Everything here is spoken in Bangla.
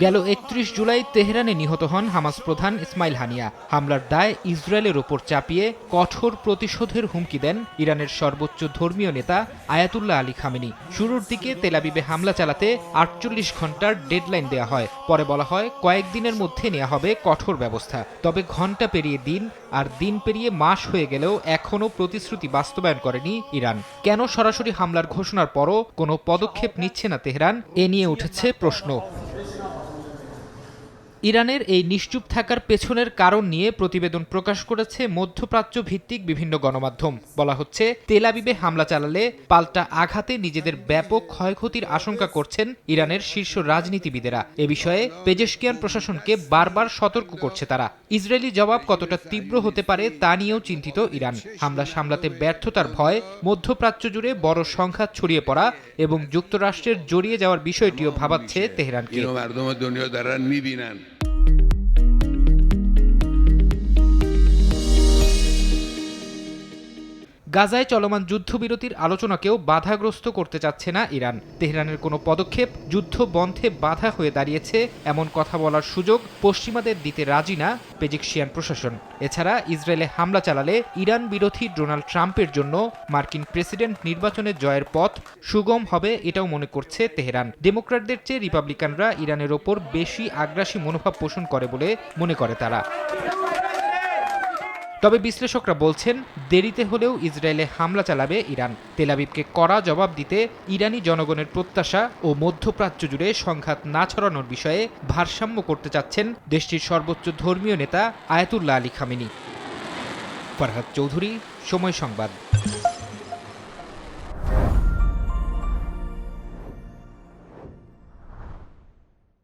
গেল একত্রিশ জুলাই তেহরানে নিহত হন হামাস প্রধান ইসমাইল হানিয়া। হামলার দায় ইসরায়েলের ওপর চাপিয়ে কঠোর প্রতিশোধের হুমকি দেন ইরানের সর্বোচ্চ ধর্মীয় নেতা আয়াতুল্লাহ আলী খামেনি। শুরুর দিকে তেলাবিবে হামলা চালাতে আটচল্লিশ ঘণ্টার ডেডলাইন দেওয়া হয়। পরে বলা হয় কয়েকদিনের মধ্যে নেওয়া হবে কঠোর ব্যবস্থা। তবে ঘণ্টা পেরিয়ে দিন আর দিন পেরিয়ে মাস হয়ে গেলেও এখনও প্রতিশ্রুতি বাস্তবায়ন করেনি ইরান। কেন সরাসরি হামলার ঘোষণার পরও কোনো পদক্ষেপ নিচ্ছে না তেহরান? এ নিয়ে উঠেছে প্রশ্ন। ইরানের এই নিশ্চুপ থাকার পেছনের কারণ নিয়ে প্রতিবেদন প্রকাশ করেছে মধ্যপ্রাচ্য ভিত্তিক বিভিন্ন গণমাধ্যম। বলা হচ্ছে তেলাবিবে হামলা চালালে পাল্টা আঘাতে নিজেদের ব্যাপক ক্ষয়ক্ষতির আশঙ্কা করছেন ইরানের শীর্ষ রাজনীতিবিদেরা। এ বিষয়ে পেজেশকিয়ান প্রশাসনকে বারবার সতর্ক করছে তারা। ইসরায়েলি জবাব কতটা তীব্র হতে পারে তা নিয়েও চিন্তিত ইরান। হামলা সামলাতে ব্যর্থতার ভয়, মধ্যপ্রাচ্য জুড়ে বড় সংঘাত ছড়িয়ে পড়া এবং যুক্তরাষ্ট্রের জড়িয়ে যাওয়ার বিষয়টিও ভাবাচ্ছে তেহরানকে। গাজায় চলমান যুদ্ধবিরতির আলোচনাকেও বাধাগ্রস্ত করতে চাচ্ছে না ইরান। তেহরানের কোনো পদক্ষেপ যুদ্ধ বন্ধে বাধা হয়ে দাঁড়িয়েছে এমন কথা বলার সুযোগ পশ্চিমাদের দিতে রাজি না পেজিকশিয়ান প্রশাসন। এছাড়া ইসরায়েলে হামলা চালালে ইরান বিরোধী ডোনাল্ড ট্রাম্পের জন্য মার্কিন প্রেসিডেন্ট নির্বাচনে জয়ের পথ সুগম হবে এটাও মনে করছে তেহরান। ডেমোক্র্যাটদের চেয়ে রিপাবলিকানরা ইরানের ওপর বেশি আগ্রাসী মনোভাব পোষণ করে বলে মনে করে তারা। তবে বিশ্লেষকরা বলছেন, দেরিতে হলেও ইসরায়েলে হামলা চালাবে ইরান। তেলাবিবকে কড়া জবাব দিতে ইরানি জনগণের প্রত্যাশা ও মধ্যপ্রাচ্য জুড়ে সংঘাত না ছড়ানোর বিষয়ে ভারসাম্য করতে চাচ্ছেন দেশটির সর্বোচ্চ ধর্মীয় নেতা Ayatollah Ali Khamenei. Farhad Chowdhury, Somoy Sangbad.